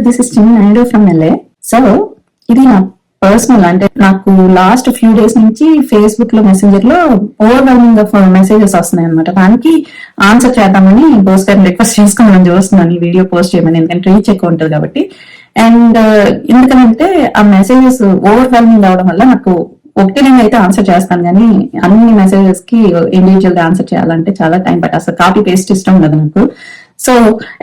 This is చిన్న Naidu from LA so ఇది నా పర్సనల్ అంటే నాకు లాస్ట్ ఫ్యూ డేస్ నుంచి ఫేస్బుక్లో మెసెంజర్లో ఓవర్వెల్మింగ్ ఆఫ్ మెసేజెస్ వస్తున్నాయి అనమాట దానికి ఆన్సర్ చేద్దామని బోస్ గారిని రిక్వెస్ట్ చేసుకుని చూస్తున్నాను. ఈ వీడియో పోస్ట్ చేయమని. ఎందుకంటే రీచ్ ఎక్కువ ఉంటుంది కాబట్టి. అండ్ uh, ఎందుకంటే ఆ మెసేజెస్ ఓవర్వెల్మింగ్ అవడం వల్ల నాకు ఒకటి నేను అయితే ఆన్సర్ చేస్తాను. కానీ అన్ని మెసేజెస్కి ఇండివిజువల్గా ఆన్సర్ చేయాలంటే చాలా టైం పట్ట. అసలు కాపీ పేస్ట్ ఇష్టం ఉండదు నాకు. సో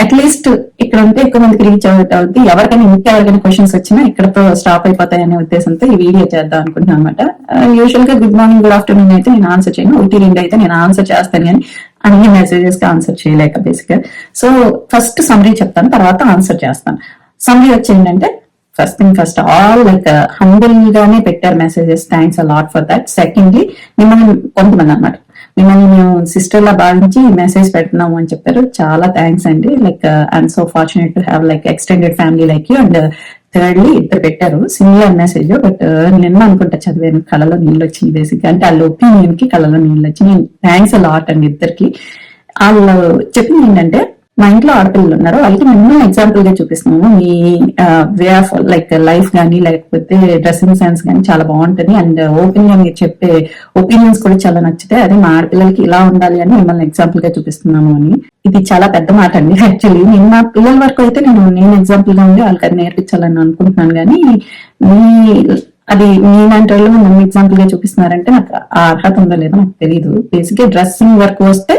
అట్లీస్ట్ ఇక్కడ ఉంటే ఎక్కువ మందికి రీచ్ అవుతుంది ఎవరికైనా ఇంకెవరికైనా క్వశ్చన్స్ వచ్చినా ఇక్కడతో స్టాప్ అయిపోతాయి అనే ఉద్దేశంతో ఈ వీడియో చేద్దాం అనుకుంటున్నాను అనమాట యూజువల్ uh, గా గుడ్ మార్నింగ్ గుడ్ ఆఫ్టర్నూన్ అయితే నేను ఆన్సర్ చేయను. ఒకటి రెండు అయితే నేను ఆన్సర్ చేస్తాను కానీ అన్ని మెసేజెస్కి ఆన్సర్ చేయలేక బేసిక్గా సో ఫస్ట్ సమరీ చెప్తాను తర్వాత ఆన్సర్ చేస్తాను. సమరీ వచ్చి ఏంటంటే first thing first all like humble గానే పెట్టారు messages thanks a lot for that secondly మిమ్మల్ని కొంతమంది అన్నమాట. మిమ్మల్ని మేము సిస్టర్ లా భావించి మెసేజ్ పెడుతున్నాము అని చెప్పారు. చాలా థ్యాంక్స్ అండి. Like I'm so fortunate to have like extended family like you and thirdly ఇద్దరు పెట్టారు. సిమిలర్ మెసేజ్ బట్ నిన్న అనుకుంటా చదివాను. కళలో నీళ్ళు వచ్చింది బేసిక్ అంటే వాళ్ళ ఒపీనియన్కి కళలో నీళ్ళు వచ్చింది. థ్యాంక్స్ లాట్ అండి ఇద్దరికి. వాళ్ళు చెప్పింది ఏంటంటే మా ఇంట్లో ఆడపిల్లలు ఉన్నారు. వాళ్ళకి మేము ఎగ్జాంపుల్గా చూపిస్తున్నాము మీ వే ఆఫ్ లైక్ లైఫ్ కానీ లేకపోతే డ్రెస్సింగ్ సెన్స్ కానీ చాలా బాగుంటుంది. అండ్ ఓపెన్గా మీరు చెప్పే ఒపీనియన్స్ కూడా చాలా నచ్చితే అదే మా ఆడపిల్లలకి ఇలా ఉండాలి అని మిమ్మల్ని ఎగ్జాంపుల్గా చూపిస్తున్నాము అని. ఇది చాలా పెద్ద మాట అండి యాక్చువల్లీ నేను మా పిల్లల వరకు అయితే నేను నేను ఎగ్జాంపుల్గా ఉండి వాళ్ళకి అది నేర్పించాలని అనుకుంటున్నాను. కానీ మీ అది మీలాంటి వాళ్ళు నన్ను ఎగ్జాంపుల్గా చూపిస్తున్నారంటే నాకు ఆ అర్హత ఉందో లేదో నాకు తెలియదు బేసిక్గా డ్రెస్సింగ్ వర్క్ వస్తే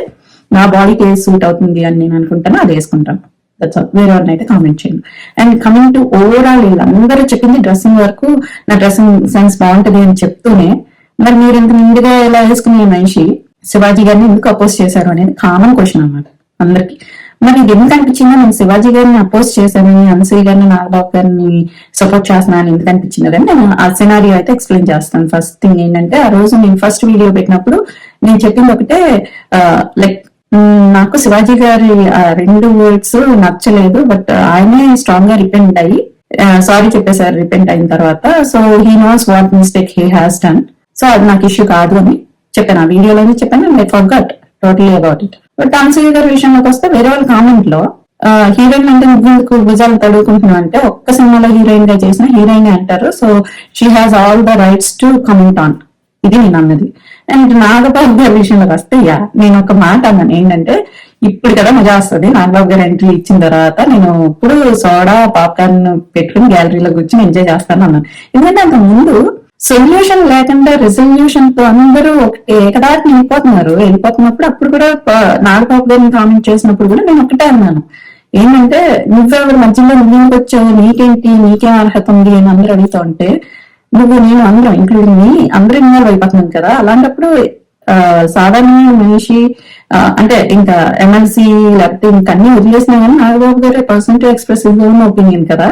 నా బాడీకి ఏది సూట్ అవుతుంది అని నేను అనుకుంటాను అది వేసుకుంటాను. దట్స్ ఆల్ వేరే వాళ్ళని అయితే కామెంట్ చేయండి. అండ్ కమింగ్ టు ఓవరాల్ వీళ్ళందరూ చెప్పింది డ్రెస్సింగ్ వరకు నా డ్రెస్సింగ్ సెన్స్ బాగుంటది అని చెప్తూనే మరి మీరు ఇంత నిండుగా ఎలా వేసుకునే మనిషి శివాజీ గారిని ఎందుకు అపోజ్ చేశారు అనేది కామన్ క్వశ్చన్ అన్నమాట అందరికి. మరి ఇది ఎందుకు అనిపించిందో నేను శివాజీ గారిని అపోజ్ చేశానని అనసూయ గారిని నాగబాబు గారిని సపోర్ట్ చేస్తున్నాను ఎందుకు అనిపించింది అని నేను ఆ సినారియో అయితే ఎక్స్ప్లెయిన్ చేస్తాను. ఫస్ట్ థింగ్ ఏంటంటే ఆ రోజు నేను ఫస్ట్ వీడియో పెట్టినప్పుడు నేను చెప్పింది ఒకటే uh, లైక్ నాకు శివాజీ గారి రెండు వర్డ్స్ నచ్చలేదు బట్ ఆయనే స్ట్రాంగ్గా రిపెంట్ అయ్యి సారీ చెప్పేశారు రిపెంట్ అయిన తర్వాత. So he knows what mistake he has done so అది నాకు ఇష్యూ కాదు అని చెప్పాను. ఆ వీడియోలోనే చెప్పాను I forget totally about it but టాన్సీ గారి విషయంలోకి వస్తే వేరే వాళ్ళ కామెంట్లో హీరోయిన్ అంటే నువ్వు భుజాలు తడుకుంటున్నావు అంటే ఒక్క సినిమాలో హీరోయిన్గా చేసిన హీరోయిన్ అంటారు. So she has all the rights to comment on ఇది నేను అన్నది. అండ్ నాగబాబు గారి విషయంలోకి వస్తే యా నేను ఒక మాట అన్నాను. ఏంటంటే ఇప్పుడు కదా మజా వస్తుంది నాగబాబు గారు ఎంట్రీ ఇచ్చిన తర్వాత నేను ఇప్పుడు సోడా పాప్కార్న్ పెట్టుకుని గ్యాలరీలో కూర్చొని ఎంజాయ్ చేస్తాను అన్నాను. ఎందుకంటే అంత ముందు సొల్యూషన్ లేకుండా రెజల్యూషన్తో అందరూ ఒకటి ఏకదాటిని వెళ్ళిపోతున్నారు. వెళ్ళిపోతున్నప్పుడు అప్పుడు కూడా నాగబాబు గారిని కామెంట్ చేసినప్పుడు కూడా నేను ఒకటే అన్నాను. ఏంటంటే నువ్వెవరు మధ్యలో ముందుకు వచ్చావు? నీకేంటి? నీకేం అర్హత ఉంది అని అందరూ అడుగుతా ఉంటే నువ్వు నేను అందరం ఇంక్లూడింగ్ మీ అందరూ ఇన్వాల్వ్ అయిపోతున్నాం కదా. అలాంటప్పుడు సాధారణ మనిషి అంటే ఇంకా ఎమ్మెల్సీ లేకపోతే ఇంకా అన్ని వదిలేసినా కానీ నాగబాబు గారు పర్సన్ టు ఎక్స్ప్రెస్ ఉన్న ఒపీనియన్ కదా.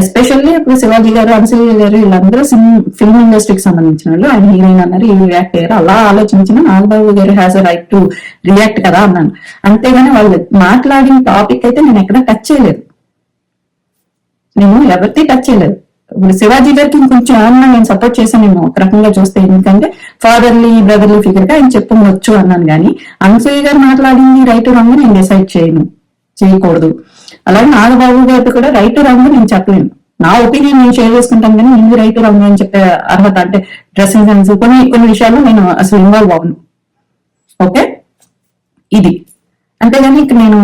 ఎస్పెషల్లీ ఇప్పుడు శివాజీ గారు అన్సూయ గారు వీళ్ళందరూ ఫిల్మ్ ఇండస్ట్రీకి సంబంధించిన వాళ్ళు. ఆయన హీరోయిన్ అన్నారు ఈ రియాక్ట్ అయ్యారు అలా ఆలోచించిన నాగబాబు గారు has a right to react కదా అన్నాను. అంతేగాని వాళ్ళు మాట్లాడిన టాపిక్ అయితే నేను ఎక్కడ టచ్ చేయలేదు. నేను ఎవరితో టచ్ చేయలేదు. ఇప్పుడు శివాజీ గారికి ఇంకొంచెం ఏమన్నా నేను సపోర్ట్ చేశానేమో ఒక రకంగా చూస్తే. ఎందుకంటే ఫాదర్లీ బ్రదర్లీ ఫిగర్గా ఆయన చెప్పవచ్చు అన్నాను కానీ అనసూయ గారు మాట్లాడింది రైట్ రాంగ్ నేను డిసైడ్ చేయను చేయకూడదు. అలాగే నాగబాబు గారు కూడా రైట్ రాంగ్ నేను చెప్పలేను. నా ఒపీనియన్ నేను షేర్ చేసుకుంటాను కానీ నేను రైట్ రాంగ్ అని చెప్పే అర్హత అంటే డ్రెస్సింగ్ సెన్స్ కొన్ని కొన్ని విషయాల్లో నేను అసలు ఇన్వాల్వ్ అవ్వను. ఓకే ఇది. అంతేగాని ఇక్కడ నేను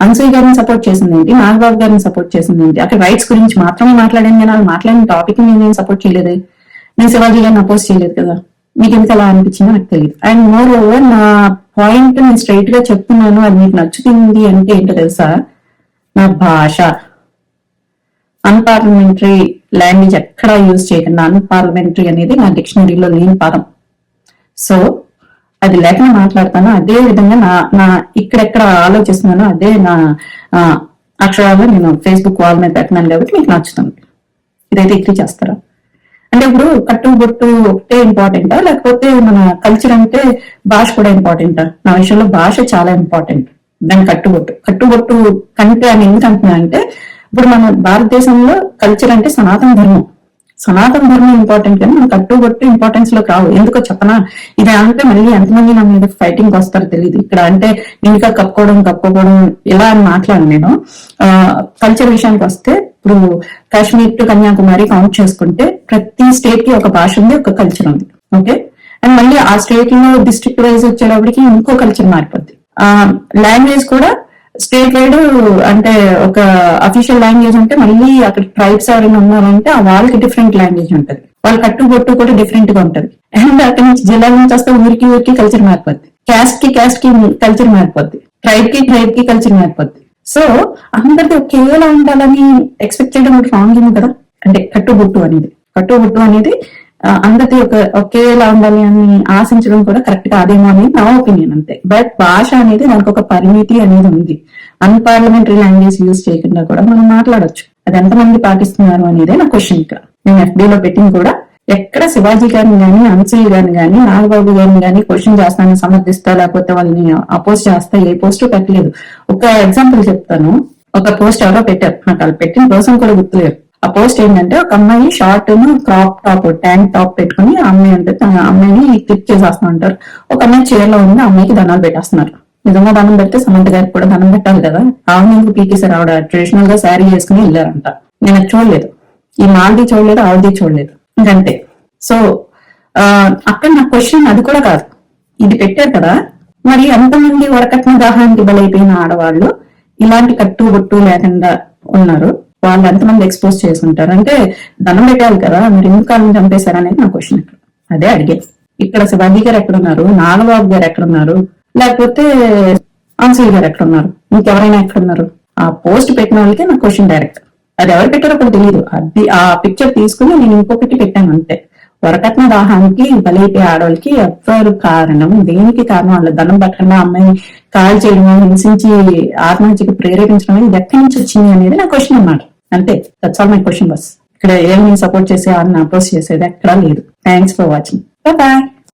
అన్సూయ గారిని సపోర్ట్ చేసింది ఏంటి? నాగబాబు గారిని సపోర్ట్ చేసింది ఏంటి? అక్కడ రైట్స్ గురించి మాత్రమే మాట్లాడాను కానీ వాళ్ళు మాట్లాడిన టాపిక్ నేను సపోర్ట్ చేయలేదు. నేను శివాజీ గారిని అపోజ్ చేయలేదు కదా. మీకు ఎంత అలా అనిపించిందో నాకు తెలియదు. అండ్ మోర్ ఓవర్ నా పాయింట్ నేను స్ట్రైట్గా చెప్తున్నాను. అది మీకు నచ్చుతుంది అంటే ఏంటో తెలుసా? నా భాష. అన్పార్లమెంటరీ లాంగ్వేజ్ ఎక్కడా యూజ్ చేయకుండా అన్పార్లమెంటరీ అనేది నా డిక్షనరీలో లేని పదం. సో అది లేకుండా మాట్లాడతాను. అదే విధంగా నా నా ఇక్కడెక్కడ ఆలోచిస్తున్నానో అదే నా అక్షరాలు నేను ఫేస్బుక్ వాల్ మీద పెట్టినాను కాబట్టి మీకు నచ్చుతుంది. ఇదైతే ఇక్కడ చేస్తారా? అంటే ఇప్పుడు కట్టు బొట్టు ఒకటే ఇంపార్టెంటా లేకపోతే మన కల్చర్ అంటే భాష కూడా ఇంపార్టెంటా నా విషయంలో భాష చాలా ఇంపార్టెంట్ దాని కట్టుబొట్టు కట్టుబొట్టు కంటే అని ఎందుకు అంటున్నా అంటే ఇప్పుడు మన భారతదేశంలో కల్చర్ అంటే సనాతన ధర్మం. సనాతన ధర్మం ఇంపార్టెంట్ కానీ మనం కట్టుబట్టు ఇంపార్టెన్స్లో రావు. ఎందుకో చెప్పనా? ఇది అంటే మళ్ళీ ఎంతమంది నా మీద ఫైటింగ్ వస్తారో తెలియదు ఇక్కడ అంటే ఇంకా కప్పుకోవడం కప్పుకోవడం ఇలా అని మాట్లాడు నేను. కల్చర్ విషయానికి వస్తే ఇప్పుడు కాశ్మీర్ టు కన్యాకుమారి కౌంట్ చేసుకుంటే ప్రతి స్టేట్కి ఒక భాష ఉంది ఒక కల్చర్ ఉంది. ఓకే అండ్ మళ్ళీ ఆ స్టేట్లో డిస్ట్రిక్ట్ వైజ్ వచ్చేటప్పటికి ఇంకో కల్చర్ మారిపోద్ది. ఆ లాంగ్వేజ్ కూడా స్టేట్ వైడ్ అంటే ఒక అఫీషియల్ లాంగ్వేజ్ అంటే మళ్ళీ అక్కడ ట్రైబ్స్ ఎవరైనా ఉన్నారంటే వాళ్ళకి డిఫరెంట్ లాంగ్వేజ్ ఉంటది. వాళ్ళ కట్టుబొట్టు కూడా డిఫరెంట్గా ఉంటది. అండ్ అక్కడ నుంచి జిల్లా నుంచి వస్తే ఊరికి ఊరికి కల్చర్ మారిపోద్ది. క్యాస్ట్కి క్యాస్ట్కి కల్చర్ మారిపోద్ది. ట్రైబ్కి ట్రైబ్కి కల్చర్ మారిపోద్ది. సో అందరిది ఒకేలా ఉండాలని ఎక్స్పెక్ట్ చేయడం రాంగ్ ఏమో కదా. అంటే కట్టుబొట్టు అనేది. కట్టుబొట్టు అనేది అందరిది ఒక ఒకేలా ఉండాలి అని ఆశించడం కూడా కరెక్ట్ కాదేమో అని నా ఒపీనియన్ అంతే. బట్ భాష అనేది దానికి ఒక పరిమితి అనేది ఉంది. అన్పార్లమెంటరీ లాంగ్వేజ్ యూజ్ చేయకుండా కూడా మనం మాట్లాడొచ్చు. అది ఎంతమంది పాటిస్తున్నారు అనేదే నా క్వశ్చన్ ఇక్కడ. నేను ఎఫ్డీలో లో పెట్టింది కూడా ఎక్కడ శివాజీ గారిని కానీ అంశయ్య గారిని గాని నాగబాబు గారిని గాని క్వశ్చన్ చేస్తాను సమర్థిస్తా లేకపోతే వాళ్ళని అపోజ్ చేస్తా ఏ పోస్ట్ పెట్టలేదు. ఒక ఎగ్జాంపుల్ చెప్తాను. ఒక పోస్ట్ ఎవరో పెట్టారు. నాకు వాళ్ళు పెట్టిన పర్సన్ కూడా గుర్తులేరు ఆ పోస్ట్ ఏంటంటే ఒక అమ్మాయి short crop top tank top పెట్టుకుని ఆ అమ్మాయి అంటే తన అమ్మాయిని క్లిక్ చేసేస్తా ఉంటారు ఒక అమ్మాయి చీరలో ఉంది అమ్మాయికి దనాలు పెట్టేస్తున్నారు. నిజంగా దండం పెడితే సమంత గారికి కూడా దనం పెట్టాలి కదా? ఆవిడ ఎందుకు పీకేశారు? ఆవిడ ట్రెడిషనల్గా శారీ వేసుకుని వెళ్ళారంట. నేను చూడలేదు. ఈ మాల్ది చూడలేదు ఆవిడది చూడలేదు. ఇంకంతే. సో అక్కడ నా క్వశ్చన్ అది కూడా కాదు. ఇది పెట్టారు కదా? మరి ఎంతమంది వరకట్న దాహానికి బలైపోయిన ఆడవాళ్ళు? ఇలాంటి కట్టు బొట్టు లేకుండా ఉన్నారు. వాళ్ళు ఎంతమంది ఎక్స్పోజ్ చేసి ఉంటారు అంటే దండం పెట్టాలి కదా మీరు ఎందుకు కాలం చంపేశారు అనేది నా క్వశ్చన్ ఇక్కడ అదే అడిగేది ఇక్కడ శివాజీ గారు ఎక్కడున్నారు? నాగబాబు గారు ఎక్కడున్నారు? లేకపోతే అంశీ గారు ఎక్కడున్నారు? ఇంకెవరైనా ఎక్కడున్నారు? ఆ పోస్ట్ పెట్టిన వాళ్ళకి నా క్వశ్చన్ డైరెక్ట్ అది ఎవరు పెట్టారో కూడా తెలియదు అది ఆ పిక్చర్ తీసుకుని నేను ఇంకొకటి పెట్టాను అంతే. వరకట్న దాహానికి బలైపోయే ఆడవాళ్ళకి ఎవరు కారణం దేనికి కారణం? వాళ్ళ దండం పట్టకుండా అమ్మాయి కాల్ చేయడం హింసించి ఆత్మహత్యకి ప్రేరేపించడం ఇది ఎక్కడి నుంచి వచ్చింది అనేది నా క్వశ్చన్ అన్నమాట. అంతే దట్స్ ఆల్ మై క్వశ్చన్ బస్ ఇక్కడ ఏమి సపోర్ట్ చేసే వాళ్ళని అపోజ్ చేసేది ఎక్కడా లేదు. Thanks for watching bye